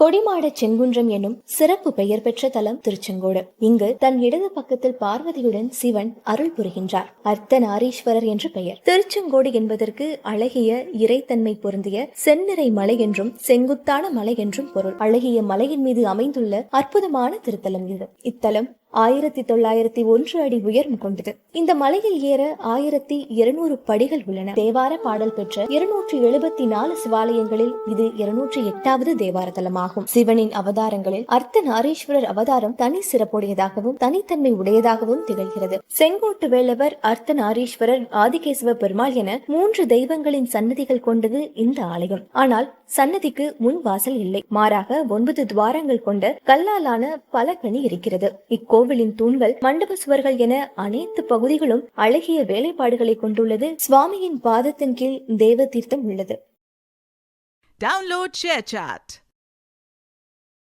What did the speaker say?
கொடிமாட செங்குன்றம் எனும் சிறப்பு பெயர் பெற்ற தலம் திருச்செங்கோடு. இங்கு தன் இடது பக்கத்தில் பார்வதியுடன் சிவன் அருள் புரிகின்றார். அர்த்தநாரீஸ்வரர் என்று பெயர். திருச்செங்கோடு என்பதற்கு அழகிய இறைத்தன்மை பொருந்திய செந்நிறை மலை என்றும் செங்குத்தான மலை என்றும் பொருள். அழகிய மலையின் மீது அமைந்துள்ள அற்புதமான திருத்தலம் இது. இத்தலம் ஆயிரத்தி தொள்ளாயிரத்தி ஒன்று அடி உயரம் கொண்டது. இந்த மலையில் ஏற ஆயிரத்தி இருநூறு படிகள் உள்ளன. தேவார பாடல் பெற்ற இருநூற்றி எழுபத்தி நாலு சிவாலயங்களில் இது இருநூற்றி எட்டாவது தேவார தலமாகும் சிவனின் அவதாரங்களில் அர்த்த நாரீஸ்வரர் அவதாரம் தனி சிறப்புடையதாகவும் தனித்தன்மை உடையதாகவும் திகழ்கிறது. செங்கோட்டு வேளவர் அர்த்த நாரீஸ்வரர் ஆதிகேசவ பெருமாள் என மூன்று தெய்வங்களின் சன்னதிகள் கொண்டது இந்த ஆலயம். ஆனால் சன்னதிக்கு முன் வாசல் இல்லை. மாறாக ஒன்பது துவாரங்கள் கொண்ட கல்லாலான பலகணி இருக்கிறது. கோவிலின் தூண்கள் மண்டப சுவர்கள் என அனைத்து பகுதிகளும் அழகிய வேலைப்பாடுகளை கொண்டுள்ளது சுவாமியின் பாதத்தின் கீழ் தேவ தீர்த்தம் உள்ளது Download ShareChat.